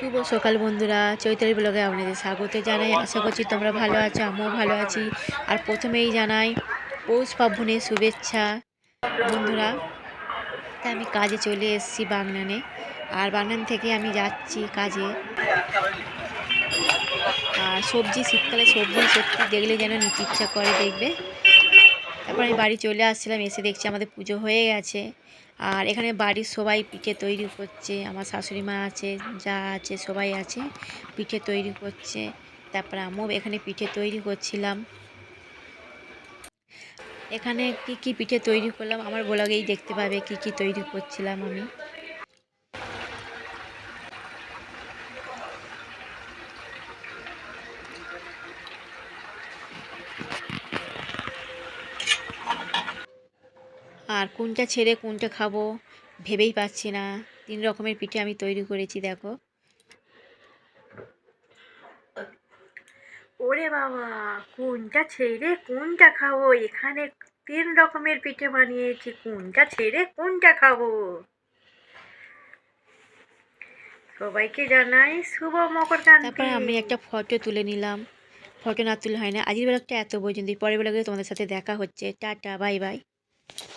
শুভ সকাল বন্ধুরা, চৈতালি ব্লগে আপনাদের স্বাগত জানাই। আশা করছি তোমরা ভালো আছো, আমিও ভালো আছি। আর প্রথমেই জানাই, পৌষ পার্বণের শুভেচ্ছা। বন্ধুরা, তা আমি কাজে চলে এসেছি বাগনানে। আর বাগনান থেকে আমি যাচ্ছি কাজে। আর সবজি, শীতকালে সবজি সত্যি দেখলে যেন নিতে ইচ্ছা করে দেখবে। তারপর আমি বাড়ি চলে আসছিলাম, এসে দেখছি আমাদের পুজো হয়ে গেছে। আর এখানে বাড়ির সবাই পিঠে তৈরি করছে, আমার শাশুড়ি মা আছে, যা আছে সবাই আছে, পিঠে তৈরি করছে। তারপর আমিও এখানে পিঠে তৈরি করছিলাম। এখানে কি কি পিঠে তৈরি করলাম, আমার ব্লগেই দেখতে পাবে কি কি তৈরি করছিলাম আমি। আর কোনটা ছেড়ে কোনটা খাব ভেবেই পাচ্ছি না। তিন রকমের পিঠে আমি তৈরি করেছি দেখো। ওরে বাবা কোনটা ছেড়ে কোনটা খাব? এখানে তিন রকমের পিঠে বানিয়েছি কোনটা ছেড়ে কোনটা খাব? সবাইকে জানাই শুভ মকর তারপর আমি একটা ফটো তুলে নিলাম। ফটো না তুলে হয় না। আজকের বেলাটা এত পর্যন্ত পরের ব্লগে তোমাদের সাথে দেখা হচ্ছে। Tata bye bye.